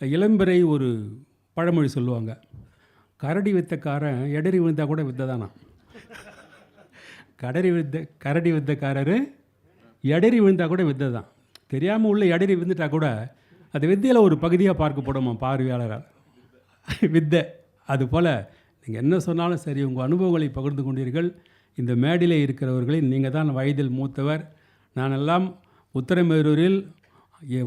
இளம்பிறை ஒரு பழமொழி சொல்லுவாங்க. கரடி வித்தக்காரன் எடரி விழுந்தா கூட வித்ததானா? கடரி வித்த கரடி வித்தக்காரரு எடரி விழுந்தா கூட வித்தை தான் தெரியாமல் உள்ள எடரி விழுந்துட்டா கூட அது வித்தையில் ஒரு பகுதியாக பார்க்கப்படுமா பார்வையாளரால். வித்தை. அதுபோல் நீங்கள் என்ன சொன்னாலும் சரி உங்கள் அனுபவங்களை பகிர்ந்து கொண்டீர்கள். இந்த மேடையில் இருக்கிறவர்களை நீங்கள் தான் வயதில் மூத்தவர். நானெல்லாம் உத்தரமேரூரில்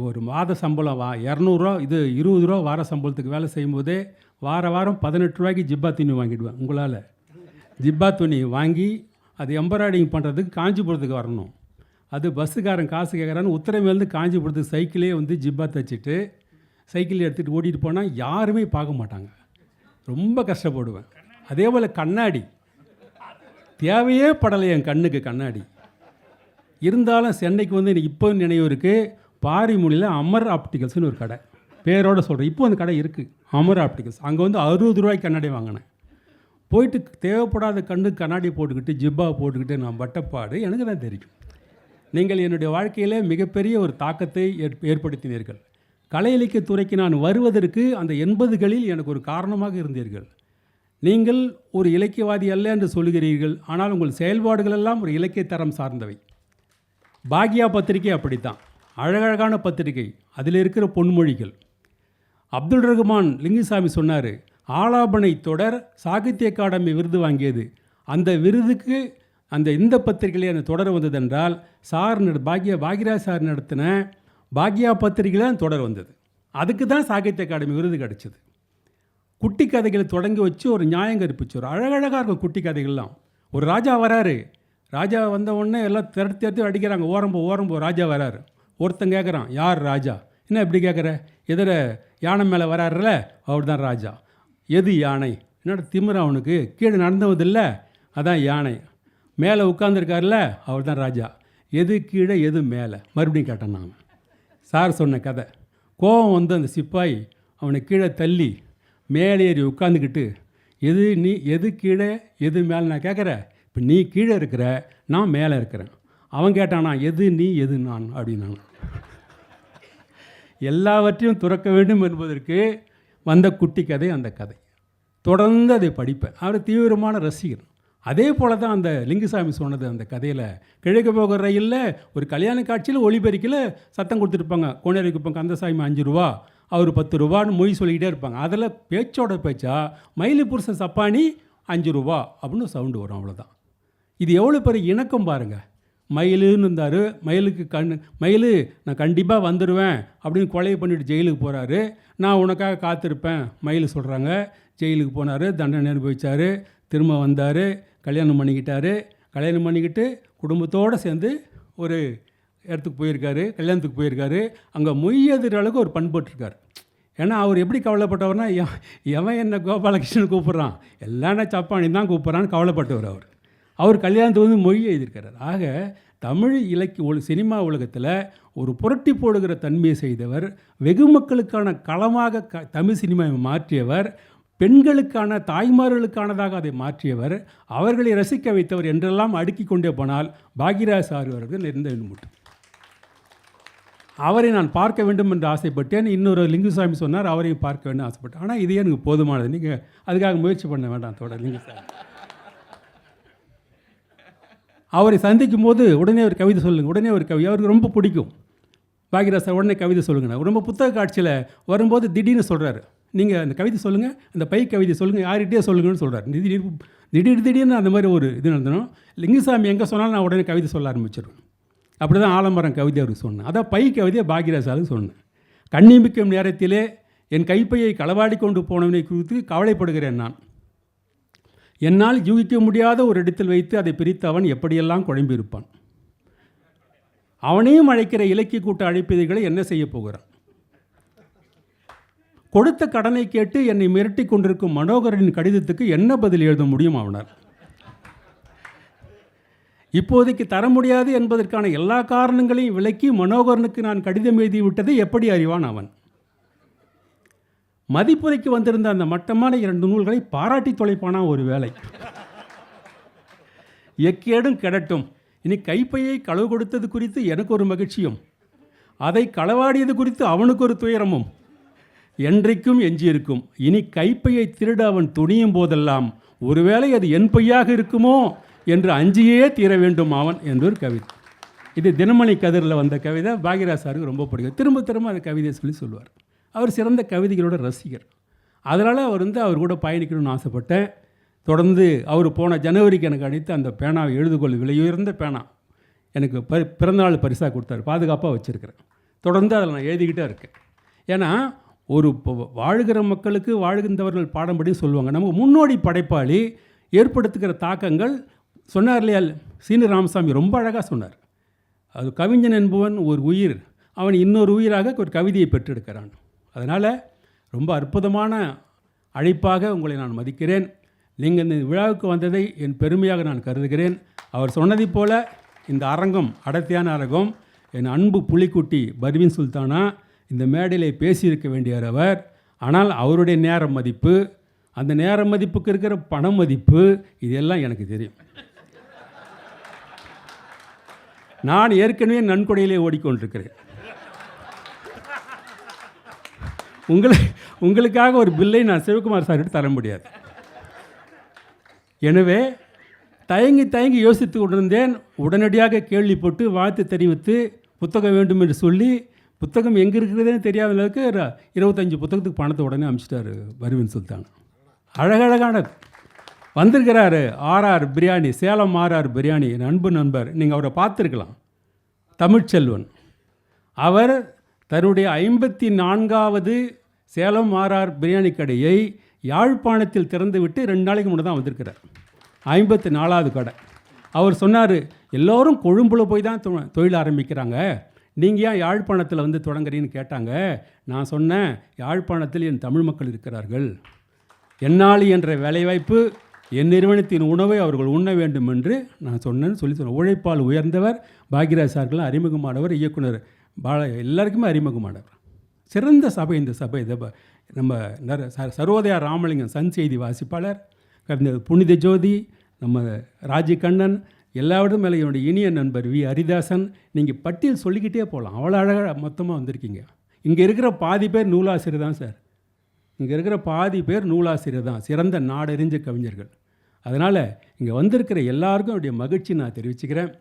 ஒரு மாத சம்பளம் வா இரநூறுவா இது இருபது ரூபா வார சம்பளத்துக்கு வேலை செய்யும்போதே வார வாரம் பதினெட்டு ரூபாய்க்கு ஜிப்பா துணி வாங்கிடுவேன் உங்களால். ஜிப்பா துணி வாங்கி அது எம்ப்ராய்டிங் பண்ணுறதுக்கு காஞ்சிபுரத்துக்கு வரணும். அது பஸ்ஸுக்காரன் காசு கேட்குறான்னு உத்தரமேலேருந்து காஞ்சிபுரத்துக்கு சைக்கிளே வந்து ஜிப்பா தைச்சிட்டு சைக்கிள் எடுத்துகிட்டு ஓட்டிகிட்டு போனால் யாருமே பார்க்க மாட்டாங்க. ரொம்ப கஷ்டப்படுவேன். அதே போல் கண்ணாடி. தேவையே படலை என் கண்ணுக்கு கண்ணாடி. இருந்தாலும் சென்னைக்கு வந்து எனக்கு இப்போ நினைவு இருக்குது பாரிமொழியில் அமர் ஆப்டிகல்ஸ்னு ஒரு கடை. பேரோடு சொல்கிறேன் இப்போ அந்த கடை இருக்குது அமர் ஆப்டிகல்ஸ். அங்கே வந்து அறுபது ரூபாய்க்கு கண்ணாடி வாங்கினேன். போயிட்டு தேவைப்படாத கண்ணு கண்ணாடி போட்டுக்கிட்டு ஜிப்பா போட்டுக்கிட்டு நான் வட்டப்பாடு எனக்கு தான் தெரியும். நீங்கள் என்னுடைய வாழ்க்கையிலே மிகப்பெரிய ஒரு தாக்கத்தை ஏற்- ஏற்படுத்தினீர்கள். கலை இலக்கியத் துறைக்கு நான் வருவதற்கு அந்த எண்பதுகளில் எனக்கு ஒரு காரணமாக இருந்தீர்கள். நீங்கள் ஒரு இலக்கியவாதி அல்ல என்று சொல்கிறீர்கள் ஆனால் உங்கள் செயல்பாடுகள் எல்லாம் ஒரு இலக்கிய தரம் சார்ந்தவை. பாக்யா பத்திரிகை அப்படித்தான். அழகழகான பத்திரிகை. அதில் இருக்கிற பொன்மொழிகள். அப்துல் ரஹ்மான் லிங்குசாமி சொன்னார் ஆலாபனை தொடர் சாகித்ய அகாடமி விருது வாங்கியது. அந்த விருதுக்கு அந்த இந்த பத்திரிகையிலே அந்த தொடர் வந்ததென்றால் சார் நட பாக்யா பாக்யராஜ் சார் நடத்தின பாக்யா பத்திரிகையில் தொடர் வந்தது. அதுக்கு தான் சாகித்ய அகாடமி விருது கிடச்சிது. குட்டி கதைகளை தொடங்கி வச்சு ஒரு நியாயம் கற்பிச்சு ஒரு அழகழகாக இருக்கும் குட்டி கதைகள்லாம். ஒரு ராஜா வராரு. ராஜா வந்த உடனே எல்லாம் திரட்டி திரட்டி அடிக்கிறாங்க. ஓரம்போ ஓரம்போ ராஜா வராரு. ஒருத்தன் கேட்குறான் யார் ராஜா? என்ன இப்படி கேட்குற எதிர யானை மேலே வராருல அவர் தான் ராஜா. எது யானை? என்னோட திமிர அவனுக்கு கீழே நடந்தவதில்ல அதான் யானை. மேலே உட்காந்துருக்காருல அவர் தான் ராஜா. எது கீழே எது மேலே? மறுபடியும் கேட்டேன் நான். சார் சொன்ன கதை. கோபம் வந்து அந்த சிப்பாய் அவனை கீழே தள்ளி மேலே ஏறி உட்காந்துக்கிட்டு எது நீ எது கீழே எது மேலே நான் கேட்குற இப்போ நீ கீழே இருக்கிற நான் மேலே இருக்கிறேன். அவன் கேட்டானா எது நீ எது நான்? அப்படின்னாங்க. எல்லாவற்றையும் துறக்க வேண்டும் என்பதற்கு வந்த குட்டி கதை அந்த கதை. தொடர்ந்து அதை படிப்பேன். அவர் தீவிரமான ரசிகர். அதே போல தான் அந்த லிங்குசாமி சொன்னது அந்த கதையில் கிழக்கு போகிற ரயிலில் ஒரு கல்யாண காட்சியில் ஒளிபெருக்கில் சத்தம் கொடுத்துருப்பாங்க. கோனேரி இப்போ கந்தசாமி அஞ்சு ரூபா அவர் பத்து ரூபான்னு மொய் சொல்லிக்கிட்டே இருப்பாங்க. அதில் பேச்சோட பேச்சா மயிலு புருஷன் சப்பானி அஞ்சு ரூபா அப்படின்னு சவுண்டு வரும் அவ்வளோதான் இது எவ்வளோ பெரிய இணக்கம் பாருங்கள் மயிலுன்னு இருந்தார். மயிலுக்கு கண் மயில் நான் கண்டிப்பாக வந்துடுவேன் அப்படின்னு கொலை பண்ணிட்டு ஜெயிலுக்கு போகிறாரு நான் உனக்காக காத்திருப்பேன் மயில் சொல்கிறாங்க ஜெயிலுக்கு போனார் தண்டனை அனுபவிச்சார் திரும்ப வந்தார் கல்யாணம் பண்ணிக்கிட்டாரு. கல்யாணம் பண்ணிக்கிட்டு குடும்பத்தோடு சேர்ந்து ஒரு இடத்துக்கு போயிருக்காரு கல்யாணத்துக்கு போயிருக்காரு. அங்கே மொய்யதுற அளவுக்கு ஒரு பண்பட்டுருக்கார் ஏன்னா அவர் எப்படி கவலைப்பட்டவர்னா எவன் எவன் என்ன கோபாலகிருஷ்ணன் கூப்பிட்றான்? எல்லாம் சப்பானி தான் கூப்பிட்றான்னு கவலைப்பட்டவர் அவர். அவர் கல்யாணத்துக்கு வந்து மொழி எழுதியிருக்கிறார். ஆக தமிழ் இலக்கிய உல சினிமா உலகத்தில் ஒரு புரட்டி போடுகிற தன்மையை செய்தவர் வெகு மக்களுக்கான களமாக க தமிழ் சினிமாவை மாற்றியவர் பெண்களுக்கான தாய்மார்களுக்கானதாக அதை மாற்றியவர் அவர்களை ரசிக்க வைத்தவர் என்றெல்லாம் அடுக்கி கொண்டே போனால் பாகிராஜ் சார் அவர்கள் இருந்த முட்டு அவரை நான் பார்க்க வேண்டும் என்று ஆசைப்பட்டேன். இன்னொரு லிங்குசாமி சொன்னார் அவரையும் பார்க்க வேண்டும் ஆசைப்பட்டேன். ஆனால் இது எனக்கு போதுமானது? நீங்கள் அதுக்காக முயற்சி பண்ண வேண்டாம் தொடர் லிங்குசாமி. அவரை சந்திக்கும் போது உடனே ஒரு கவிதை சொல்லுங்கள் உடனே ஒரு கவி அவருக்கு ரொம்ப பிடிக்கும். பாக்யராஜ் உடனே கவிதை சொல்லுங்கண்ணா. ரொம்ப புத்தக காட்சியில் வரும்போது திடீர்னு சொல்கிறாரு நீங்கள் அந்த கவிதை சொல்லுங்கள் அந்த பை கவிதை சொல்லுங்கள் யார்கிட்டயே சொல்லுங்கன்னு சொல்கிறார் திடீர் திடீர் திடீர்னு அந்த மாதிரி ஒரு இது நடந்தனும் லிங்கசாமி எங்கே சொன்னாலும் நான் உடனே கவிதை சொல்ல ஆரம்பிச்சிடுவேன் அப்படி தான் ஆலமரம் கவிதை அவருக்கு சொன்னேன். அதான் பை கவிதையை பாக்யராஜ் சொன்னேன். கண்ணிமிக்கும் நேரத்திலே என் கைப்பையை களவாடி கொண்டு போனவனை குறித்து கவலைப்படுகிறேன் நான். என்னால் யூகிக்க முடியாத ஒரு இடத்தில் வைத்து அதை பிரித்து அவன் எப்படியெல்லாம் குழம்பியிருப்பான்? அவனையும் அழைக்கிற இலக்கிய கூட்ட அழைப்பிதைகளை என்ன செய்ய போகிறான்? கொடுத்த கடனை கேட்டு என்னை மிரட்டி கொண்டிருக்கும் மனோகரனின் கடிதத்துக்கு என்ன பதில் எழுத முடியும் அவனால்? இப்போதைக்கு தர முடியாது என்பதற்கான எல்லா காரணங்களையும் விளக்கி மனோகரனுக்கு நான் கடிதம் எழுதி விட்டதை எப்படி அறிவான் அவன்? மதிப்புரைக்கு வந்திருந்த அந்த மட்டமான இரண்டு நூல்களை பாராட்டி தொலைப்பானா ஒரு வேலை எக்கேடும் கெடட்டும். இனி கைப்பையை களவு கொடுத்தது குறித்து எனக்கு ஒரு மகிழ்ச்சியும். அதை களவாடியது குறித்து அவனுக்கு ஒரு துயரமும். என்றைக்கும் எஞ்சியிருக்கும். இனி கைப்பையை திருட அவன் துணியும் போதெல்லாம் ஒருவேளை அது என் பையாக இருக்குமோ என்று அஞ்சியே தீர வேண்டும் அவன் என்று ஒரு கவிதை. இது தினமணி கதிரில் வந்த கவிதை. பாக்யராஜ் சாருக்கு ரொம்ப பிடிக்கும். திரும்ப திரும்ப அந்த கவிதையை சொல்லி சொல்லுவார். அவர் சிறந்த கவிதைகளோட ரசிகர். அதனால் அவர் வந்து அவர் கூட பயணிக்கணும்னு ஆசைப்பட்டேன். தொடர்ந்து அவர் போன ஜனவரிக்கு எனக்கு அடித்து அந்த பேனாவை எழுதுகோள் விலையுயர்ந்த பேனா. எனக்கு பரி பிறந்தநாள் பரிசாக கொடுத்தாரு. பாதுகாப்பாக வச்சுருக்கிறேன். தொடர்ந்து அதில் நான் எழுதிக்கிட்டே இருக்கேன். ஏன்னா ஒரு வாழ்கிற மக்களுக்கு வாழ்கின்றவர்கள் பாடம்படி சொல்லுவாங்க. நமக்கு முன்னோடி படைப்பாளி ஏற்படுத்துகிற தாக்கங்கள் சொன்னார் இல்லையா? சீனி ராமசாமி ரொம்ப அழகாக சொன்னார். அது கவிஞன் என்பவன் ஒரு உயிர். அவன் இன்னொரு உயிராக ஒரு கவிதையை பெற்றெடுக்கிறான். அதனால் ரொம்ப அற்புதமான அழைப்பாக உங்களை நான் மதிக்கிறேன். நீங்கள் இந்த விழாவுக்கு வந்ததை என் பெருமையாக நான் கருதுகிறேன். அவர் சொன்னதைப் போல இந்த அரங்கம் அடர்த்தியான அரங்கம் என் அன்பு புலிக்குட்டி பர்வீன் சுல்தானா இந்த மேடையிலே பேசியிருக்க வேண்டியவர் அவர். ஆனால் அவருடைய நேர மதிப்பு அந்த நேர மதிப்புக்கு இருக்கிற பண மதிப்பு இதெல்லாம் எனக்கு தெரியும். நான் ஏற்கனவே நன்கொடையிலே ஓடிக்கொண்டிருக்கிறேன். உங்களை உங்களுக்காக ஒரு பில்லை நான் சிவகுமார் சார்கிட்ட தர முடியாது. எனவே தயங்கி தயங்கி யோசித்து கொண்டிருந்தேன். உடனடியாக கேள்வி போட்டு வாழ்த்து தெரிவித்து புத்தகம் வேண்டும் என்று சொல்லி புத்தகம் எங்கே இருக்கிறதே தெரியாத அளவுக்கு இருபத்தஞ்சி புத்தகத்துக்கு பணத்தை உடனே அனுப்பிச்சிட்டாரு வருவின் சுல்தான். அழகழகானது வந்திருக்கிறாரு ஆர்ஆர் பிரியாணி சேலம் ஆர்ஆர் பிரியாணி என் அன்பு நண்பர் நீங்கள் அவரை பார்த்துருக்கலாம். தமிழ்ச்செல்வன். அவர் தன்னுடைய ஐம்பத்தி நான்காவது சேலம் ஆர்ஆர் பிரியாணி கடையை யாழ்ப்பாணத்தில் திறந்துவிட்டு ரெண்டு நாளைக்கு முன்னே தான் வந்திருக்கிறார். ஐம்பத்தி நாலாவது கடை. அவர் சொன்னார் எல்லோரும் கொழும்புல போய் தான் தொ- தொழில் ஆரம்பிக்கிறாங்க. நீங்கள் ஏன் யாழ்ப்பாணத்தில் வந்து தொடங்குறீன்னு கேட்டாங்க. நான் சொன்னேன் யாழ்ப்பாணத்தில் என் தமிழ் மக்கள் இருக்கிறார்கள். என்னாலி என்ற வேலைவாய்ப்பு என் நிறுவனத்தின் உணவை அவர்கள் உண்ண வேண்டும் என்று நான் சொன்னேன்னு சொல்லி சொன்னேன் உழைப்பால் உயர்ந்தவர் பாக்யராஜ் சார்கள் அறிமுகமானவர் இயக்குனர் பால எல்லாருக்குமே அறிமுகமானவர் சிறந்த சபை இந்த சபை. இதை நம்ம நர- ச- சர்வோதயா ராமலிங்கம் சன் செய்தி வாசிப்பாளர் கவிஞர் புனித ஜோதி நம்ம ராஜிகண்ணன் எல்லாவிடம் மேலே என்னுடைய இனிய நண்பர் வி. ஹரிதாசன். நீங்கள் பட்டியல் சொல்லிக்கிட்டே போகலாம் அவ்வளோ அழகாக மொத்தமாக வந்திருக்கீங்க. இங்கே இருக்கிற பாதி பேர் நூலாசிரியர் தான் சார். இங்கே இருக்கிற பாதி பேர் நூலாசிரியர் தான். சிறந்த நாடறிஞ்ச கவிஞர்கள். அதனால் இங்கே வந்திருக்கிற எல்லாருக்கும் என்னுடைய மகிழ்ச்சி நான் தெரிவிச்சுக்கிறேன்.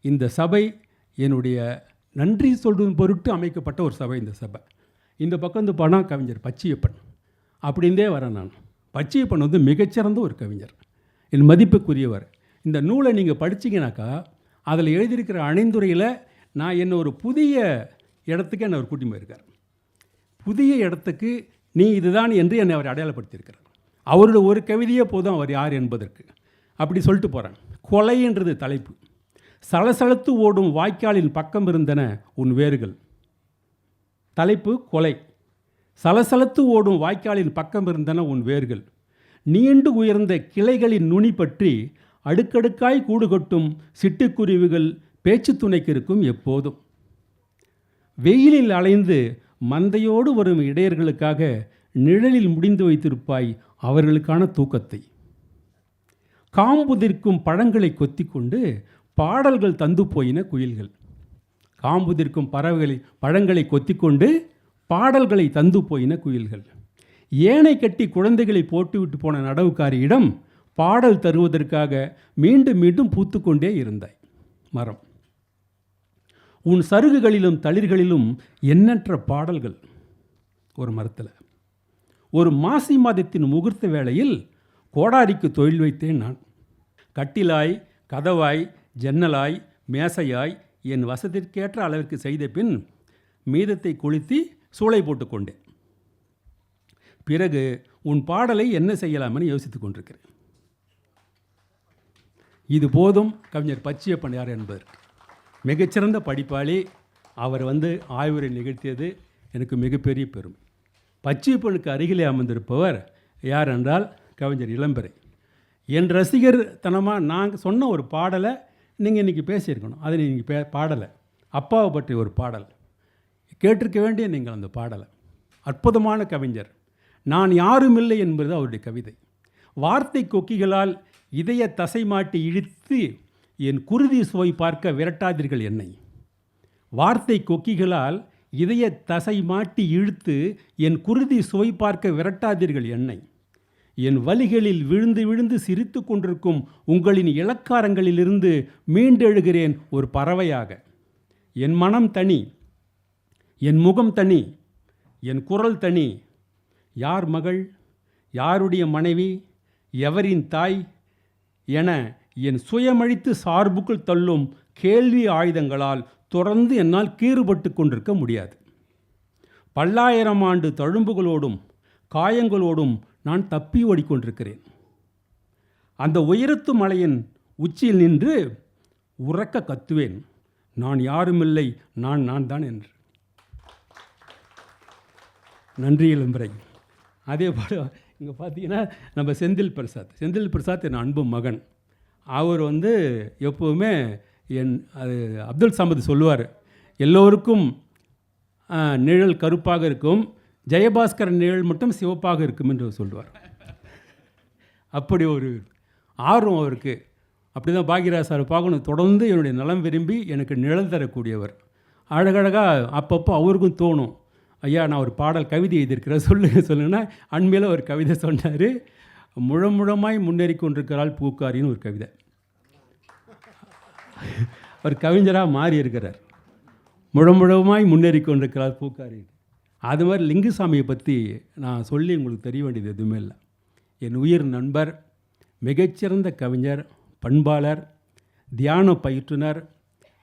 இந்த சபை என்னுடைய நன்றி சொல்வதன் பொருட்டு அமைக்கப்பட்ட ஒரு சபை இந்த சபை. இந்த பக்கம் வந்து பணம் கவிஞர் பச்சியப்பன். அப்படிந்தே வரேன் நான். பச்சியப்பன் வந்து மிகச்சிறந்த ஒரு கவிஞர். என் மதிப்புக்குரியவர். இந்த நூலை நீங்கள் படிச்சீங்கனாக்கா அதில் எழுதியிருக்கிற அணிந்துரையில் நான் என்ன ஒரு புதிய இடத்துக்கு என்னை அவர் கூட்டி போயிருக்கார். புதிய இடத்துக்கு நீ இதுதான் என்று என்னை அவர் அடையாளப்படுத்தியிருக்கிறார். அவரோட ஒரு கவிதையே போதும் அவர் யார் என்பதற்கு. அப்படி சொல்லிட்டு போகிறேன் கொலைன்றது தலைப்பு. சலசலத்து ஓடும் வாய்க்காலின் பக்கம் இருந்தன உன் வேர்கள். தலைப்பு கொலை. சலசலத்து ஓடும் வாய்க்காலின் பக்கம் இருந்தன உன் வேர்கள். நீண்டு உயர்ந்த கிளைகளின் நுனி பற்றி அடுக்கடுக்காய் கூடு கொட்டும் சிட்டுக்குருவிகள் பேச்சு துணைக்கு இருக்கும் எப்போதும். வெயிலில் அலைந்து மந்தையோடு வரும் இடையர்களுக்காக நிழலில் முடிந்து வைத்திருப்பாய் அவர்களுக்கான தூக்கத்தை. காம்புதிர்க்கும் பழங்களை கொத்திக்கொண்டு பாடல்கள் தந்து போயின குயில்கள். காம்புதிர்க்கும் பறவைகளை பழங்களை கொத்திக்கொண்டு பாடல்களை தந்து போயின குயில்கள். ஏனை கட்டி குழந்தைகளை போட்டுவிட்டு போன நடவுக்காரியிடம் பாடல் தருவதற்காக மீண்டும் மீண்டும் பூத்துக்கொண்டே இருந்தாய். மரம். உன் சருகுகளிலும் தளிர்களிலும் எண்ணற்ற பாடல்கள். ஒரு மரத்தில். ஒரு மாசி மாதத்தின் முகூர்த்த வேளையில் கோடாரிக்கு தொழில் வைத்தேன் நான். கட்டிலாய் கதவாய் ஜன்னலாய் மேசையாய் என் வசதிக்கேற்ற அளவிற்கு செய்த பின் மீதத்தை கொளுத்தி சூளை போட்டுக்கொண்டேன் பிறகு உன் பாடலை என்ன செய்யலாம்னு யோசித்துக் கொண்டிருக்கிறேன். இது போதும் கவிஞர் பச்சியப்பன் யார் மிகச்சிறந்த படிப்பாளி அவர் வந்து ஆய்வுரை நிகழ்த்தியது எனக்கு மிகப்பெரிய பெருமை. பச்சியப்பனுக்கு அருகிலே அமர்ந்திருப்பவர் யார் என்றால் கவிஞர் இளம்பெறை என் ரசிகர் தனமாக நாங்கள் சொன்ன ஒரு பாடலை நீங்கள் இன்றைக்கி பேசியிருக்கணும். அதை நீங்கள் பே பாடலை. அப்பாவை பற்றி ஒரு பாடல். கேட்டிருக்க வேண்டிய நீங்கள் அந்த பாடலை. அற்புதமான கவிஞர். நான் யாருமில்லை என்பது அவருடைய கவிதை. வார்த்தை கொக்கிகளால் இதய தசை மாட்டி இழுத்து என் குருதி சுவை பார்க்க விரட்டாதீர்கள் என்னை. வார்த்தை கொக்கிகளால் இதய தசை மாட்டி இழுத்து என் குருதி சுவை பார்க்க விரட்டாதீர்கள் என்னை. என் வலிகளில் விழுந்து விழுந்து சிரித்து கொண்டிருக்கும் உங்களின் இலக்காரங்களிலிருந்து மீண்டெழுகிறேன் ஒரு பறவையாக. என் மனம் தனி என் முகம் தனி என் குரல் தனி. யார் மகள் யாருடைய மனைவி எவரின் தாய் என என் சுயமழித்து சார்புக்குள் தள்ளும் கேள்வி ஆயுதங்களால் தொடர்ந்து என்னால் கீறுபட்டு கொண்டிருக்க முடியாது. பல்லாயிரம் ஆண்டு தழும்புகளோடும் காயங்களோடும் நான் தப்பி ஓடிக்கொண்டிருக்கிறேன். அந்த உயரத்து மலையின் உச்சியில் நின்று உறக்க கத்துவேன். நான் யாருமில்லை நான் நான் தான் என்று. நன்றி இளம்பரை அதே போல் இங்கே பார்த்தீங்கன்னா நம்ம செந்தில் பிரசாத். செந்தில் பிரசாத் என் அன்பு மகன். அவர் வந்து எப்போவுமே என் அது அப்துல் சமத் சொல்லுவார் எல்லோருக்கும் நிழல் கருப்பாக இருக்கும் ஜெயபாஸ்கர் நிழல் மட்டும் சிவப்பாக இருக்கும் என்று சொல்லுவார் அப்படி ஒரு ஆர்வம் அவருக்கு. அப்படி தான் பாக்யராஜ் சார் பார்க்கணும். தொடர்ந்து என்னுடைய நலம் விரும்பி எனக்கு நிழல் தரக்கூடியவர். அழகழகாக அப்பப்போ அவருக்கும் தோணும். ஐயா நான் ஒரு பாடல் கவிதை எழுதியிருக்கிறேன். சொல்லுங்க சொல்லுங்கன்னா அண்மையில் ஒரு கவிதை சொன்னார். முழமுழமாய் முன்னேறி கொண்டிருக்கிறாள் பூக்காரின்னு ஒரு கவிதை. அவர் கவிஞராக மாறி இருக்கிறார் முழமுழமாய் முன்னேறி கொண்டிருக்கிறார் பூக்காரின்னு அது மாதிரி லிங்குசாமியை பற்றி நான் சொல்லி உங்களுக்கு தெரிய வேண்டியது எதுவுமே இல்லை. என் உயிர் நண்பர் மிகச்சிறந்த கவிஞர் பண்பாளர் தியான பயிற்றுனர்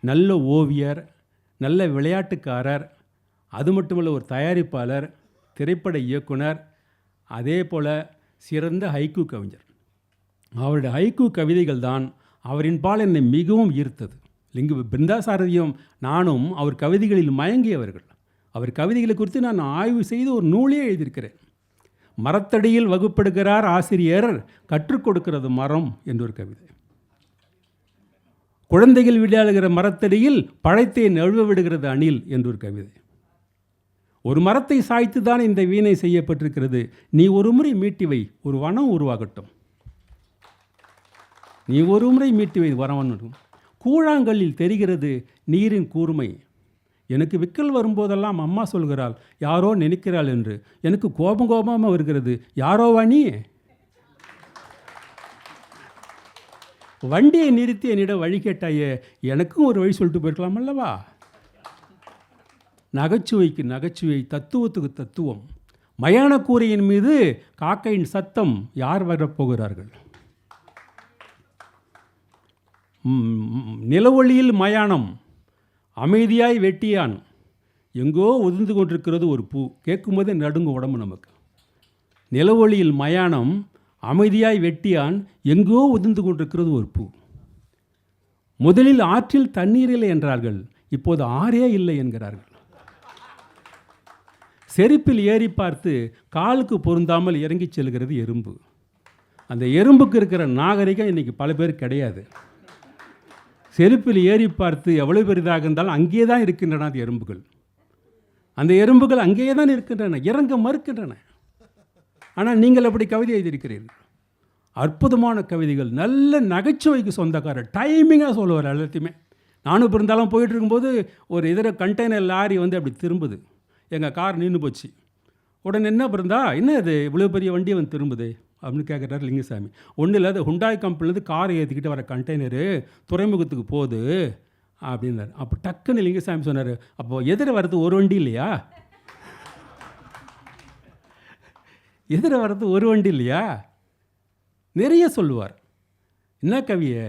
நல்ல ஓவியர் நல்ல விளையாட்டுக்காரர் அது மட்டுமல்ல ஒரு தயாரிப்பாளர் திரைப்பட இயக்குனர் அதே போல் சிறந்த ஹைக்கு கவிஞர். அவருடைய ஹைக்கூ கவிதைகள் தான் அவரின் பால் என்னை மிகவும் ஈர்த்தது. லிங்கு பிருந்தாசாரதியும் நானும் அவர் கவிதைகளில் மயங்கியவர்கள். அவர் கவிதைகளை குறித்து நான் ஆய்வு செய்து ஒரு நூலே எழுதியிருக்கிறேன். மரத்தடியில் வகுப்படுகிறார் ஆசிரியர் கற்றுக் கொடுக்கிறது மரம் என்றொரு கவிதை. குழந்தைகள் விளையாடுகிற மரத்தடியில் பழத்தை நழுவ விடுகிறது அணில் என்றொரு கவிதை. ஒரு மரத்தை சாய்த்து தான் இந்த வீணை செய்யப்பட்டிருக்கிறது. நீ ஒரு முறை மீட்டி வை ஒரு வனம் உருவாகட்டும். நீ ஒரு முறை மீட்டி வை வரவன் கூழாங்கல்லில் தெரிகிறது நீரின் கூர்மை. எனக்கு விக்கல் வரும்போதெல்லாம் அம்மா சொல்கிறாள் யாரோ நினைக்கிறாள் என்று. எனக்கு கோபம் கோபமாக வருகிறது யாரோ நீ வண்டியை நிறுத்தி என்னிடம் வழி கேட்டாயே எனக்கும் ஒரு வழி சொல்லிட்டு போயிருக்கலாம் அல்லவா? நகைச்சுவைக்கு நகைச்சுவை தத்துவத்துக்கு தத்துவம். மயானக்கூரையின் மீது காக்கையின் சத்தம் யார் வரப்போகிறார்கள்? நிலவொளியில் மயானம். அமைதியாய் வெட்டியான். எங்கோ உதிர்ந்து கொண்டிருக்கிறது ஒரு பூ. கேட்கும்போதே நடுங்கும் உடம்பு நமக்கு. நிலவொளியில் மயானம் அமைதியாய் வெட்டியான் எங்கோ உதிர்ந்து கொண்டிருக்கிறது ஒரு பூ. முதலில் ஆற்றில் தண்ணீர் இல்லை என்றார்கள். இப்போது ஆறே இல்லை என்கிறார்கள். செருப்பில் ஏறி பார்த்து காலுக்கு பொருந்தாமல் இறங்கிச் செல்கிறது எறும்பு. அந்த எறும்புக்கு இருக்கிற நாகரிகம் இன்னைக்கு பல பேர் கிடையாது. செருப்பில் ஏறி பார்த்து எவ்வளவு பெரிதாக இருந்தாலும் அங்கேயே தான் இருக்கின்றன அந்த எறும்புகள். அந்த எறும்புகள் அங்கேயே தான் இருக்கின்றன இறங்க மறுக்கின்றன. ஆனால் நீங்கள் அப்படி கவிதை எழுதியிருக்கிறீர்கள். அற்புதமான கவிதைகள் நல்ல நகைச்சுவைக்கு சொந்தக்காரர் டைமிங்காக சொல்லுவார் எல்லாத்தையுமே. நானும் இப்போ இருந்தாலும் போயிட்டு இருக்கும்போது ஒரு இதர கண்டெய்னர் லாரி வந்து அப்படி திரும்புது. எங்கள் கார் நின்று போச்சு. உடனே என்ன பிறந்தா என்ன இது இவ்வளோ பெரிய வண்டி வந்து திரும்புது? அப்படின்னு கேட்குறாரு லிங்கசாமி. ஒன்றும் இல்லாத ஹுண்டாய் கம்பெனிலேருந்து காரை ஏற்றிக்கிட்டு வர கண்டெய்னரு துறைமுகத்துக்கு போகுது அப்படின்னாரு. அப்போ டக்குன்னு லிங்கசாமி சொன்னார் அப்போ எதிர வர்றது ஒரு வண்டி இல்லையா? எதிர வர்றது ஒரு வண்டி இல்லையா? நிறைய சொல்லுவார். என்ன கவியை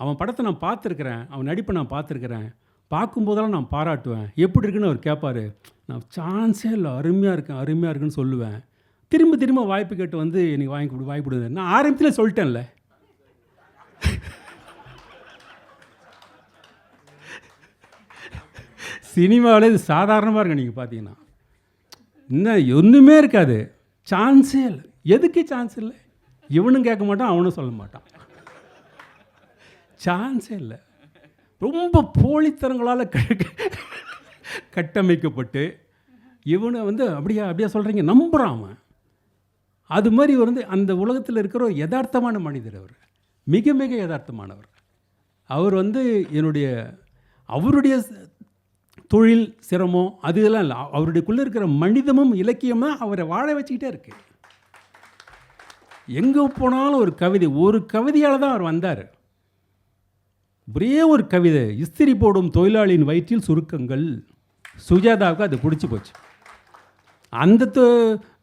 அவன் படத்தை நான் பார்த்துருக்குறேன் அவன் நடிப்பை நான் பார்த்துருக்குறேன் பார்க்கும்போதெல்லாம் நான் பாராட்டுவேன். எப்படி இருக்குன்னு அவர் கேட்பார் நான் சான்ஸே இல்லை அருமையாக இருக்கேன் அருமையாக இருக்குன்னு சொல்லுவேன். திரும்ப திரும்ப வாய்ப்பு கேட்டு வந்து எனக்கு வாங்கி கொடு வாய்ப்பு கொடுங்க நான் ஆரம்பத்தில் சொல்லிட்டேன்ல. சினிமாவில் இது சாதாரணமாக இருக்கு நீங்கள் பார்த்தீங்கன்னா இன்னும் ஒன்றுமே இருக்காது. சான்ஸே இல்லை. எதுக்கு சான்ஸ் இல்லை? இவனும் கேட்க மாட்டான் அவனும் சொல்ல மாட்டான். சான்ஸே இல்லை. ரொம்ப போலித்தனங்களால் க- கட்டமைக்கப்பட்டு இவனை வந்து அப்படியா அப்படியா சொல்கிறீங்க நம்புகிறான் அவன். அது மாதிரி வந்து அந்த உலகத்தில் இருக்கிற ஒரு யதார்த்தமான மனிதர் அவர். மிக மிக யதார்த்தமானவர். அவர் வந்து என்னுடைய அவருடைய தொழில் சிரமம் அது இதெல்லாம் இல்லை. அவருடையக்குள்ளே இருக்கிற மனிதமும் இலக்கியமும் அவரை வாழ வச்சுக்கிட்டே இருக்கு. எங்கே போனாலும் ஒரு கவிதை ஒரு கவிதையால் தான் அவர் வந்தார். ஒரே ஒரு கவிதை இஸ்திரி போடும் தொழிலாளியின் வயிற்றில் சுருக்கங்கள். சுஜாதாவுக்கு அது பிடிச்சி போச்சு. அந்த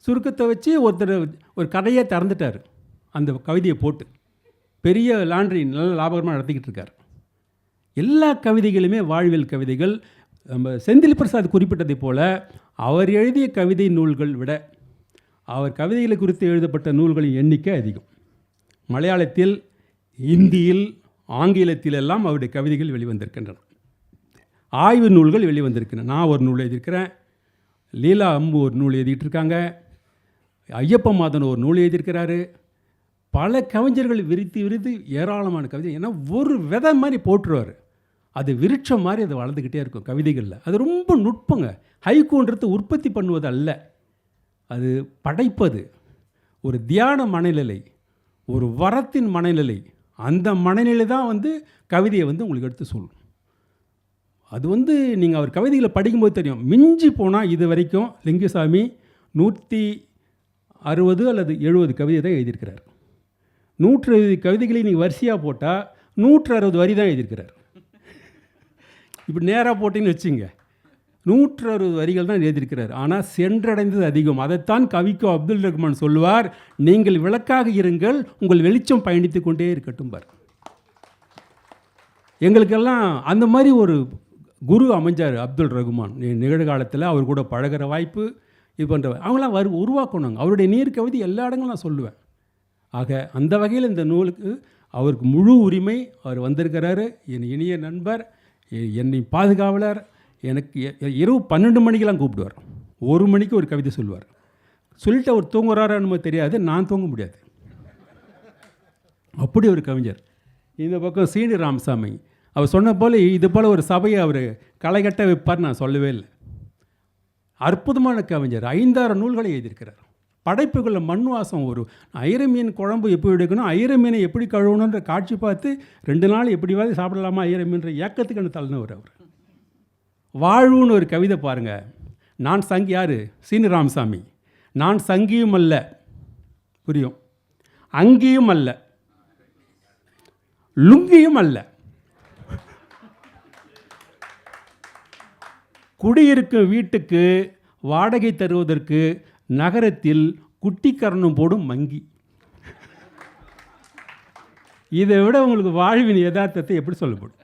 சுருக்கத்தை வச்சு ஒருத்தர் ஒரு கதையை திறந்துட்டார். அந்த கவிதையை போட்டு. பெரிய லாண்ட்ரி நல்ல லாபகரமாக நடத்திக்கிட்டு இருக்கார். எல்லா கவிதைகளுமே வாழ்வியல் கவிதைகள். நம்ம செந்தில் பிரசாத் குறிப்பிட்டதை போல அவர் எழுதிய கவிதை நூல்கள் விட அவர் கவிதைகளை குறித்து எழுதப்பட்ட நூல்களின் எண்ணிக்கை அதிகம். மலையாளத்தில் இந்தியில் ஆங்கிலத்தில் எல்லாம் அவருடைய கவிதைகள் வெளிவந்திருக்கின்றன. ஆய்வு நூல்கள் வெளிவந்திருக்கின்றன. நான் ஒரு நூல் எழுதியிருக்கிறேன். லீலா அம்பு ஒரு நூல் எழுதிட்டு இருக்காங்க. ஐயப்ப மாதன் ஒரு நூல் எழுதியிருக்கிறாரு. பல கவிஞர்கள் விரித்து விரித்து ஏராளமான கவிதை ஏன்னா ஒரு விதை மாதிரி போட்டுருவார். அது விருட்சம் மாதிரி அது வளர்ந்துக்கிட்டே இருக்கும் கவிதைகளில். அது ரொம்ப நுட்பங்க. ஹைக்கூன்றது உற்பத்தி பண்ணுவது அல்ல. அது படைப்பது ஒரு தியான மனநிலை ஒரு வரத்தின் மனநிலை அந்த மனநிலை தான் வந்து கவிதையை வந்து உங்களுக்கு எடுத்து சொல்லும். அது வந்து நீங்கள் அவர் கவிதைகளை படிக்கும்போது தெரியும். மிஞ்சி போனால் இது வரைக்கும் லிங்குசாமி நூற்றி அறுபது அல்லது எழுபது கவிதை தான் எழுதியிருக்கிறார். நூற்று அறுபது கவிதைகளை நீங்கள் வரிசையாக போட்டால் நூற்று அறுபது வரி தான் எழுதியிருக்கிறார். இப்படி நேராக போட்டிங்கன்னு வச்சுங்க. நூற்று அறுபது வரிகள் தான் எழுதியிருக்கிறார். ஆனால் சென்றடைந்தது அதிகம். அதைத்தான் கவிக்கோ அப்துல் ரஹ்மான் சொல்லுவார் நீங்கள் விளக்காக இருங்கள் உங்கள் வெளிச்சம் பயணித்து கொண்டே இருக்கட்டும் பார். எங்களுக்கெல்லாம் அந்த மாதிரி ஒரு குரு அமைஞ்சார் அப்துல் ரகுமான் நிகழ்காலத்தில் அவர் கூட பழகுற வாய்ப்பு இது பண்ணுற அவங்களாம் வரு உருவாக்கணுங்க. அவருடைய நீர் கவிதை எல்லா இடங்களும் நான் சொல்லுவேன். ஆக அந்த வகையில் இந்த நூலுக்கு அவருக்கு முழு உரிமை அவர் வந்திருக்கிறாரு. என் இனிய நண்பர் எ- என்னை பாதுகாவலர் எனக்கு எ- இரவு பன்னெண்டு மணிக்கெலாம் கூப்பிடுவார். ஒரு மணிக்கு ஒரு கவிதை சொல்லுவார். சொல்லிட்டு அவர் தூங்குறாரான்னு தெரியாது. நான் தூங்க முடியாது. அப்படி ஒரு கவிஞர். இந்த பக்கம் சீனி ராமசாமி. அவர் சொன்ன போல இது போல் ஒரு சபையை அவர் களைகட்ட வைப்பார் நான் சொல்லவே இல்லை. அற்புதமான கவிஞர். ஐந்தாறு நூல்களை எழுதியிருக்கிறார். படைப்புகளில் மண் வாசம் ஒரு. ஐர மீன் குழம்பு எப்படி எடுக்கணும்? ஐர மீனை எப்படி கழுவணுன்ற காட்சி பார்த்து ரெண்டு நாள் எப்படிவாது சாப்பிடலாமா? ஐர மீன்ற ஏக்கத்துக்கு என்ன தள்ளினவர் அவர். வாழ்வுன்னு ஒரு கவிதை பாருங்கள் நான் சங்கி யார்? சீனி ராமசாமி. நான் சங்கியும் அல்ல. புரியும்? அங்கியும் அல்ல. லுங்கியும் அல்ல. குடியிருக்கும் வீட்டுக்கு வாடகை தருவதற்கு நகரத்தில் குட்டிக்கரணம் போடும் மங்கி இதை விட உங்களுக்கு வாழ்வின் யதார்த்தத்தை எப்படி சொல்லப்படும்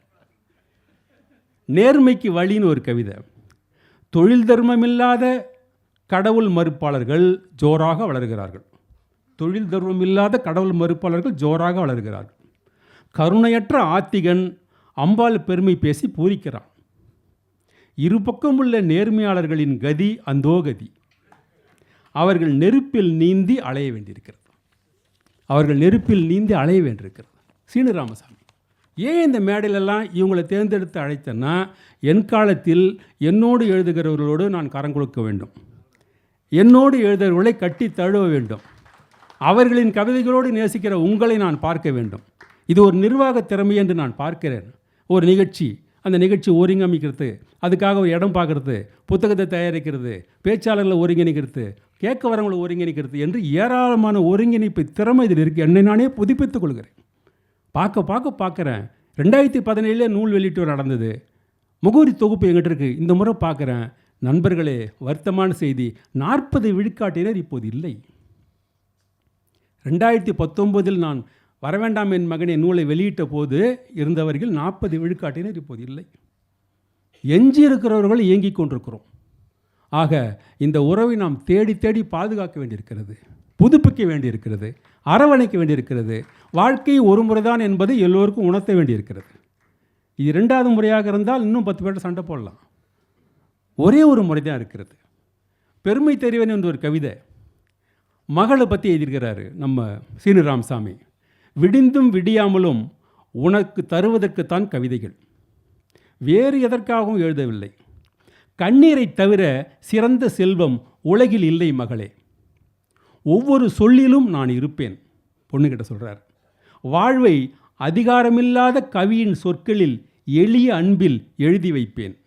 நேர்மைக்கு வழின்னு ஒரு கவிதை. தொழில் தர்மமில்லாத கடவுள் மறுப்பாளர்கள் ஜோராக வளர்கிறார்கள். தொழில் தர்மம் இல்லாத கடவுள் மறுப்பாளர்கள் ஜோராக வளர்கிறார்கள். கருணையற்ற ஆத்திகன் அம்பாள் பெருமை பேசி பூரிக்கிறான். இரு பக்கமுள்ள நேர்மையாளர்களின் கதி அந்தோ கதி. அவர்கள் நெருப்பில் நீந்தி அலைய வேண்டியிருக்கிறது. அவர்கள் நெருப்பில் நீந்தி அலைய வேண்டியிருக்கிறது. சீனு ராமசாமி ஏன் இந்த மேடையிலெல்லாம் இவங்களை தேர்ந்தெடுத்து அழைத்தேன்னா என் காலத்தில் என்னோடு எழுதுகிறவர்களோடு நான் கரம் கொடுக்க வேண்டும். என்னோடு எழுதுகிறவர்களை கட்டி தழுவ வேண்டும். அவர்களின் கவிதைகளோடு நேசிக்கிற உங்களை நான் பார்க்க வேண்டும். இது ஒரு நிர்வாக திறமை என்று நான் பார்க்கிறேன். ஒரு நிகழ்ச்சி. அந்த நிகழ்ச்சி ஒருங்கமைக்கிறது அதுக்காக ஒரு இடம் பார்க்கறது புத்தகத்தை தயாரிக்கிறது பேச்சாளர்களை ஒருங்கிணைக்கிறது கேட்க வரவங்களை ஒருங்கிணைக்கிறது என்று ஏராளமான ஒருங்கிணைப்பு திறமை இதில் இருக்குது என்னை நானே புதுப்பித்துக் கொள்கிறேன். பார்க்க பார்க்க பார்க்குறேன். ரெண்டாயிரத்தி பதினேழில் நூல் வெளியீட்டு நடந்தது. முகவரி தொகுப்பு எங்கிட்ட இருக்குது இந்த முறை பார்க்குறேன். நண்பர்களே வருத்தமான செய்தி. நாற்பது விழுக்காட்டினர் இப்போது இல்லை. ரெண்டாயிரத்தி பத்தொம்போதில் நான் வரவேண்டாம் என் மகனை நூலை வெளியிட்ட போது இருந்தவர்கள் நாற்பது விழுக்காட்டினர் இப்போது இல்லை. எஞ்சி இருக்கிறவர்கள் இயங்கிக் கொண்டிருக்கிறோம். ஆக இந்த உறவை நாம் தேடி தேடி பாதுகாக்க வேண்டியிருக்கிறது புதுப்பிக்க வேண்டியிருக்கிறது அரவணைக்க வேண்டியிருக்கிறது வாழ்க்கை ஒரு முறைதான் என்பதை எல்லோருக்கும் உணர்த்த வேண்டியிருக்கிறது. இது இரண்டாவது முறையாக இருந்தால் இன்னும் பத்து பேர்ட்ட சண்டை போடலாம். ஒரே ஒரு முறை தான் இருக்கிறது. பெருமை தெரிவன் என்ற ஒரு கவிதை மகளை பற்றி எழுதியிருக்கிறாரு நம்ம சீனு ராமசாமி விடிந்தும் விடியாமலும் உனக்கு தருவதற்குத்தான் கவிதைகள். வேறு எதற்காகவும் எழுதவில்லை. கண்ணீரை தவிர சிறந்த செல்வம் உலகில் இல்லை மகளே. ஒவ்வொரு சொல்லிலும் நான் இருப்பேன் பொண்ணுகிட்ட சொல்கிறார் வாழ்வை அதிகாரமில்லாத கவியின் சொற்களில் எளிய அன்பில் எழுதி வைப்பேன்.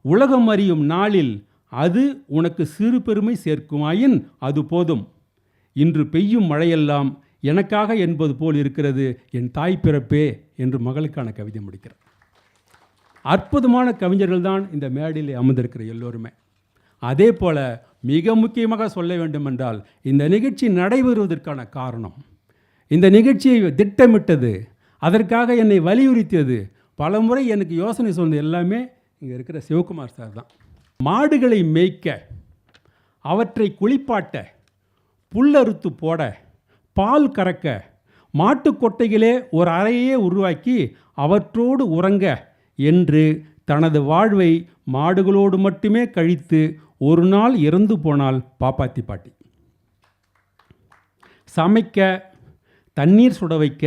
உலகம் அறியும் நாளில் அது உனக்கு சிறு பெருமை சேர்க்குமாயின் அது போதும். இன்று பெய்யும் மழையெல்லாம் எனக்காக என்பது போல் இருக்கிறது என் தாய் பிறப்பே என்று மகளுக்கான கவிதை முடிக்கிறார். அற்புதமான கவிஞர்கள் தான் இந்த மேடையில் அமர்ந்திருக்கிற எல்லோருமே. அதே போல் மிக முக்கியமாக சொல்ல வேண்டுமென்றால் இந்த நிகழ்ச்சி நடைபெறுவதற்கான காரணம் இந்த நிகழ்ச்சியை திட்டமிட்டது அதற்காக என்னை வலியுறுத்தியது பலமுறை எனக்கு யோசனை சொன்னது எல்லாமே இங்கே இருக்கிற சிவகுமார் சார் தான். மாடுகளை மேய்க்க அவற்றை குளிப்பாட்ட புல்லறுத்து போட பால் கறக்க மாட்டுக்கொட்டைகளே ஒரு அறையே உருவாக்கி அவற்றோடு உறங்க என்று தனது வாழ்வை மாடுகளோடு மட்டுமே கழித்து ஒரு நாள் இறந்து போனால் பாப்பாத்தி பாட்டி. சமைக்க தண்ணீர் சுட வைக்க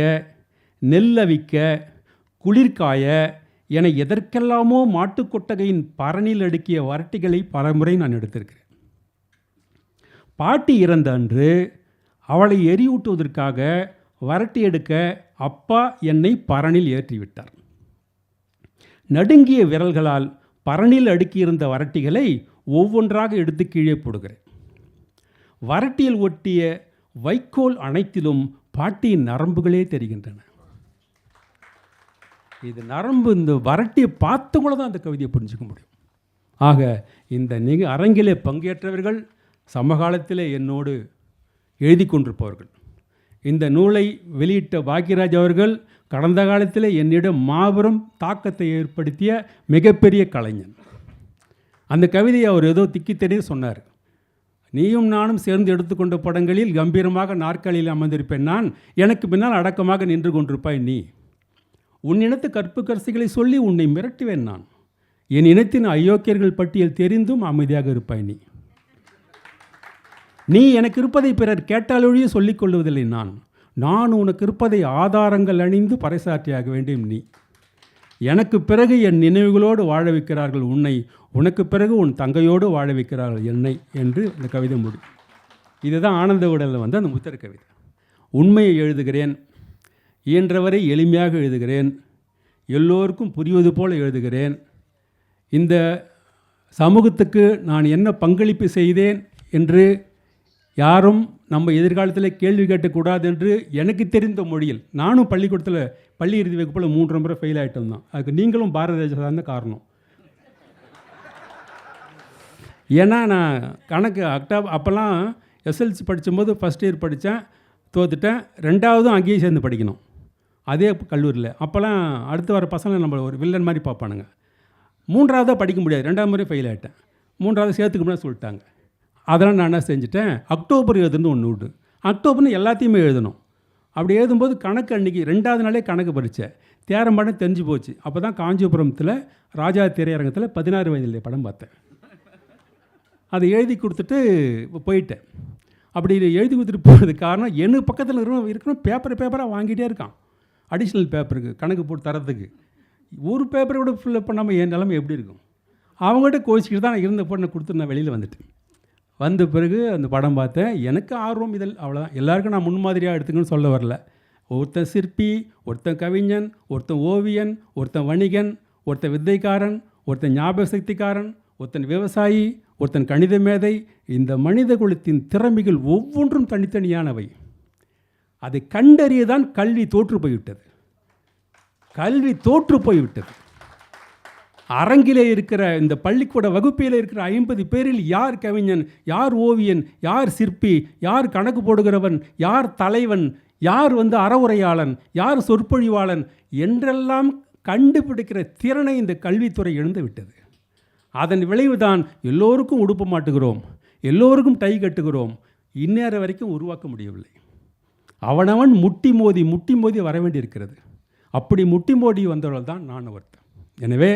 நெல் அவிக்க குளிர்காய என எதற்கெல்லாமோ மாட்டுக் கொட்டகையின் பரணில் அடுக்கிய வரட்டிகளை பலமுறை நான் எடுத்திருக்கிறேன். பாட்டி இறந்த அன்று அவளை எரியூட்டுவதற்காக வரட்டி எடுக்க அப்பா என்னை பரணில் ஏற்றிவிட்டார். நடுங்கிய விரல்களால் பரணில் அடுக்கியிருந்த வரட்டிகளை ஒவ்வொன்றாக எடுத்து கீழே போடுகிறேன். வரட்டியில் ஒட்டிய வைக்கோல் அனைத்திலும் பாட்டியின் நரம்புகளே தெரிகின்றன. இது நரம்பு இந்த வரட்டியை பார்த்து கூட தான் அந்த கவிதையை புரிஞ்சுக்க முடியும். ஆக இந்த நிக அரங்கிலே பங்கேற்றவர்கள் சமகாலத்திலே என்னோடு எழுதி கொண்டிருப்பவர்கள். இந்த நூலை வெளியிட்ட பாக்யராஜ் அவர்கள் கடந்த காலத்தில் என்னிடம் மாபெரும் தாக்கத்தை ஏற்படுத்திய மிகப்பெரிய கலைஞன். அந்த கவிதையை அவர் ஏதோ திக்கித்தனே சொன்னார். நீயும் நானும் சேர்ந்து எடுத்துக்கொண்ட படங்களில் கம்பீரமாக நாற்காலியில் அமர்ந்திருப்பேன் நான். எனக்கு பின்னால் அடக்கமாக நின்று கொண்டிருப்பாய் நீ. உன் இனத்து கற்புக்கரசிகளை சொல்லி உன்னை மிரட்டுவேன் நான். என் இனத்தின் அயோக்கியர்கள் பட்டியல் தெரிந்தும் அமைதியாக இருப்பாய் நீ. நீ எனக்கு இருப்பதை பிறர் கேட்டாலொழிய சொல்லிக் கொள்வதில்லை நான். நான் உனக்கு இருப்பதை ஆதாரங்கள் அணிந்து பறைசாற்றியாக வேண்டும் நீ. எனக்கு பிறகு என் நினைவுகளோடு வாழ வைக்கிறார்கள் உன்னை. உனக்கு பிறகு உன் தங்கையோடு வாழ வைக்கிறார்கள் என்னை என்று இந்த கவிதை முடி. இதுதான் ஆனந்த உடலில் வந்து அந்த முத்திர கவிதை. உண்மையை எழுதுகிறேன். இயன்றவரை எளிமையாக எழுதுகிறேன். எல்லோருக்கும் புரிவது போல எழுதுகிறேன். இந்த சமூகத்துக்கு நான் என்ன பங்களிப்பு செய்தேன் என்று யாரும் நம்ம எதிர்காலத்தில் கேள்வி கேட்கக்கூடாது என்று எனக்கு தெரிந்த மொழியில் நானும் பள்ளிக்கூடத்தில் பள்ளி இறுதி வகுப்பில் மூன்று முறை ஃபெயில் ஆகிட்டு தான். அதுக்கு நீங்களும் பாரத தேசம் தான் காரணம். ஏன்னா நான் கணக்கு அக்டாப் அப்போல்லாம் எஸ்எல்சி படிக்கும்போது ஃபஸ்ட் இயர் படித்தேன் தோத்துட்டேன் ரெண்டாவதும் அங்கேயே சேர்ந்து படிக்கணும். அதே கல்லூரியில். அப்போல்லாம் அடுத்து வர பசங்க நம்ம ஒரு வில்லன் மாதிரி பார்ப்பானுங்க. மூன்றாவதாக படிக்க முடியாது. ரெண்டாவது முறை ஃபெயில் ஆகிட்டேன் மூன்றாவது சேர்த்துக்க முடியாது சொல்லிட்டாங்க. அதெல்லாம் நான் என்ன செஞ்சுட்டேன்? அக்டோபர் எழுதுன்னு ஒன்று விடு அக்டோபர்னு எல்லாத்தையுமே எழுதணும். அப்படி எழுதும்போது கணக்கு அன்றைக்கி ரெண்டாவது நாளே கணக்கு பறித்தேன் தேரம் படம் தெரிஞ்சு போச்சு. அப்போ தான் காஞ்சிபுரத்தில் ராஜா திரையரங்கத்தில் பதினாறு வயதில் படம் பார்த்தேன். அதை எழுதி கொடுத்துட்டு போயிட்டேன். அப்படி எழுதி கொடுத்துட்டு போகிறதுக்கு காரணம் எனக்கு பக்கத்தில் இருக்கிற இருக்கணும் பேப்பர் பேப்பராக வாங்கிட்டே இருக்கான். அடிஷ்னல் பேப்பருக்கு கணக்கு போட்டு தரத்துக்கு ஒரு பேப்பரை கூட ஃபில்லப் பண்ணாமல் என் நிலைமை எப்படி இருக்கும்? அவங்ககிட்ட கோச்சிக்கிட்டு தான் நான் இருந்த பொண்ணை கொடுத்து நான் வெளியில் வந்துட்டேன். வந்த பிறகு அந்த படம் பார்த்தேன். எனக்கு ஆர்வம் இதில் அவ்வளோதான் எல்லாருக்கும் நான் முன்மாதிரியாக எடுத்துக்கணும்னு சொல்ல வரல. ஒருத்தன் சிற்பி ஒருத்தன் கவிஞன் ஒருத்தன் ஓவியன் ஒருத்தன் வணிகன் ஒருத்தன் வித்தைக்காரன் ஒருத்தன் ஞாபக சக்திக்காரன் ஒருத்தன் விவசாயி ஒருத்தன் கணித மேதை. இந்த மனித குலத்தின் திறமைகள் ஒவ்வொன்றும் தனித்தனியானவை. அதை கண்டறிய தான் கல்வி தோற்று போய்விட்டது. கல்வி தோற்று போய்விட்டது. அரங்கிலே இருக்கிற இந்த பள்ளிக்கூட வகுப்பில் இருக்கிற ஐம்பது பேரில் யார் கவிஞன் யார் ஓவியன் யார் சிற்பி யார் கணக்கு போடுகிறவன் யார் தலைவன் யார் வந்து அறவுரையாளன் யார் சொற்பொழிவாளன் என்றெல்லாம் கண்டுபிடிக்கிற திறனை இந்த கல்வித்துறை எழுந்து விட்டது அதன் விளைவுதான் எல்லோருக்கும் உடுப்ப மாட்டுகிறோம் எல்லோருக்கும் டை கட்டுகிறோம் இந்நேர வரைக்கும் உருவாக்க முடியவில்லை. அவனவன் முட்டி மோதி முட்டி மோதி வர வேண்டியிருக்கிறது. அப்படி முட்டி மோடி வந்தவர்கள் தான் நான் ஒருத்தன். எனவே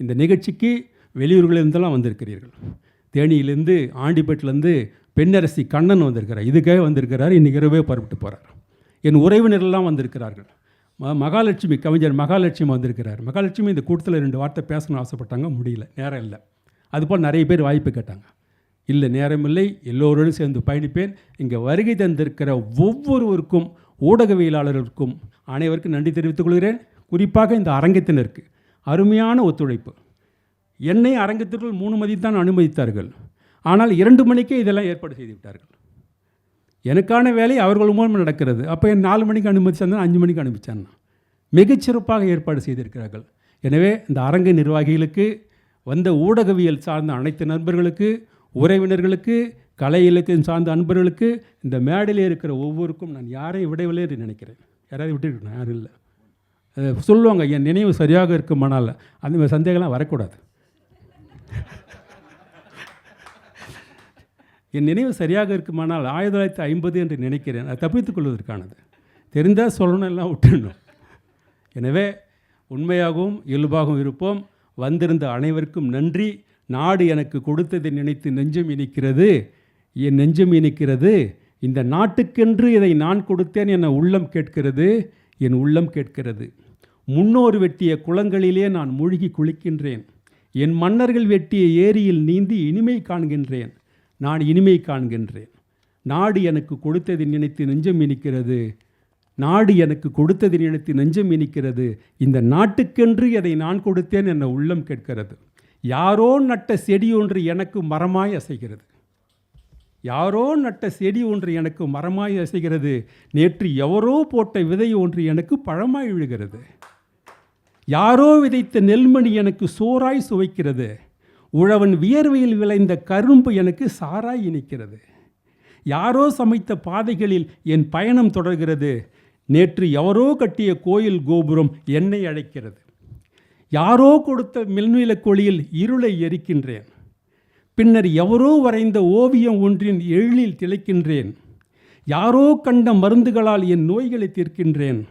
இந்த நிகழ்ச்சிக்கு வெளியூர்களிலிருந்தெல்லாம் வந்திருக்கிறீர்கள். தேனியிலேருந்து ஆண்டிப்பேட்டிலேருந்து பெண்ணரசி கண்ணன் வந்திருக்கிறார். இதுக்காக வந்திருக்கிறார். இன்றைக்கி இரவே பரப்பிட்டு போகிறார் என் உறவினர்கள்லாம் வந்திருக்கிறார்கள். ம மகாலட்சுமி கவிஞர் மகாலட்சுமி வந்திருக்கிறார். மகாலட்சுமி இந்த கூட்டத்தில் ரெண்டு வார்த்தை பேசணும்னு ஆசைப்பட்டாங்க. முடியல. நேரம் இல்லை. அதுபோல் நிறைய பேர் வாய்ப்பு கேட்டாங்க. இல்லை நேரமில்லை எல்லோரோடும் சேர்ந்து பயணிப்பேன். இங்கே வருகை தந்திருக்கிற ஒவ்வொருவருக்கும் ஊடகவியலாளர்களுக்கும் அனைவருக்கும் நன்றி தெரிவித்துக் கொள்கிறேன். குறிப்பாக இந்த அரங்கத்தினருக்கு. அருமையான ஒத்துழைப்பு. என்னை அரங்கத்திற்குள் மூணு மணித்தான் அனுமதித்தார்கள். ஆனால் இரண்டு மணிக்கே இதெல்லாம் ஏற்பாடு செய்து விட்டார்கள். எனக்கான வேலை அவர்கள் மூலம் நடக்கிறது. அப்போ என் நாலு மணிக்கு அனுமதிச்சாங்க அஞ்சு மணிக்கு அனுப்பிச்சாங்க மிகச்சிறப்பாக ஏற்பாடு செய்திருக்கிறார்கள். எனவே இந்த அரங்க நிர்வாகிகளுக்கு வந்த ஊடகவியல் சார்ந்த அனைத்து நண்பர்களுக்கு உறவினர்களுக்கு கலை இலக்கியம் சார்ந்த அன்பர்களுக்கு இந்த மேடையில் இருக்கிற ஒவ்வொருக்கும் நான் யாரையும் விடவில்லை என்று நினைக்கிறேன். யாராவது விட்டுருக்கணும் யாரும் இல்லை. சொல்லுவாங்க என் நினைவு சரியாக இருக்குமானால் அந்த மாதிரி சந்தேகம்லாம் வரக்கூடாது. என் நினைவு சரியாக இருக்குமானால் ஆயிரத்தி தொள்ளாயிரத்தி ஐம்பது என்று நினைக்கிறேன். அதை தப்பித்துக் கொள்வதற்கானது. தெரிந்தால் சொல்லணும் எல்லாம் விட்டுடணும். எனவே உண்மையாகவும் இயல்பாகவும் இருப்போம். வந்திருந்த அனைவருக்கும் நன்றி. நாடு எனக்கு கொடுத்ததை நினைத்து நெஞ்சம் இனிக்கிறது. என் நெஞ்சம் இனிக்கிறது. இந்த நாட்டுக்கென்று இதை நான் கொடுத்தேன் என உள்ளம் கேட்கிறது. என் உள்ளம் கேட்கிறது. முன்னோர் வெட்டிய குளங்களிலே நான் மூழ்கி குளிக்கின்றேன். என் மன்னர்கள் வெட்டிய ஏரியில் நீந்தி இனிமை காண்கின்றேன். நான் இனிமை காண்கின்றேன். நாடு எனக்கு கொடுத்ததை நினைத்து நெஞ்சம் இனிக்கிறது. நாடு எனக்கு கொடுத்ததை நினைத்து நெஞ்சம் இனிக்கிறது. இந்த நாட்டுக்கென்று அதை நான் கொடுத்தேன் என உள்ளம் கேட்கிறது. யாரோ நட்ட செடி ஒன்று எனக்கு மரமாய் அசைகிறது. யாரோ நட்ட செடி ஒன்று எனக்கு மரமாய் அசைகிறது. நேற்று எவரோ போட்ட விதை ஒன்று எனக்கு பழமாய் விழுகிறது. யாரோ விதைத்த நெல்மணி எனக்கு சோறாய் சுவைக்கிறது. உழவன் வியர்வையில் விளைந்த கரும்பு எனக்கு சாராய் இனிக்கிறது. யாரோ சமைத்த பாதைகளில் என் பயணம் தொடர்கிறது. நேற்று எவரோ கட்டிய கோயில் கோபுரம் என்னை அழைக்கிறது. யாரோ கொடுத்த மின்விலக் இருளை எரிக்கின்றேன். பின்னர் எவரோ வரைந்த ஓவியம் ஒன்றின் எழிலில் திளைக்கின்றேன். யாரோ கண்ட மருந்துகளால் என் நோய்களை தீர்க்கின்றேன்.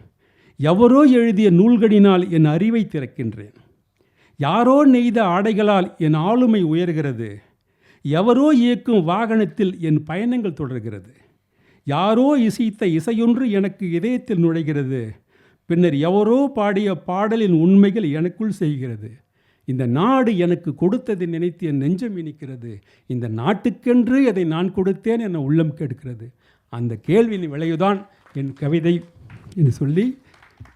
எவரோ எழுதிய நூல்களினால் என் அறிவை திறக்கின்றேன். யாரோ நெய்த ஆடைகளால் என் ஆளுமை உயர்கிறது. எவரோ இயக்கும் வாகனத்தில் என் பயணங்கள் தொடர்கிறது. யாரோ இசைத்த இசையொன்று எனக்கு இதயத்தில் நுழைகிறது. பின்னர் எவரோ பாடிய பாடலின் உண்மைகள் எனக்குள் செய்கிறது. இந்த நாடு எனக்கு கொடுத்ததை நினைத்து என் நெஞ்சம் இனிக்கிறது. இந்த நாட்டுக்கென்று அதை நான் கொடுத்தேன் என உள்ளம் கேட்கிறது அந்த கேள்வியின் விளைவுதான் என் கவிதை என்று சொல்லி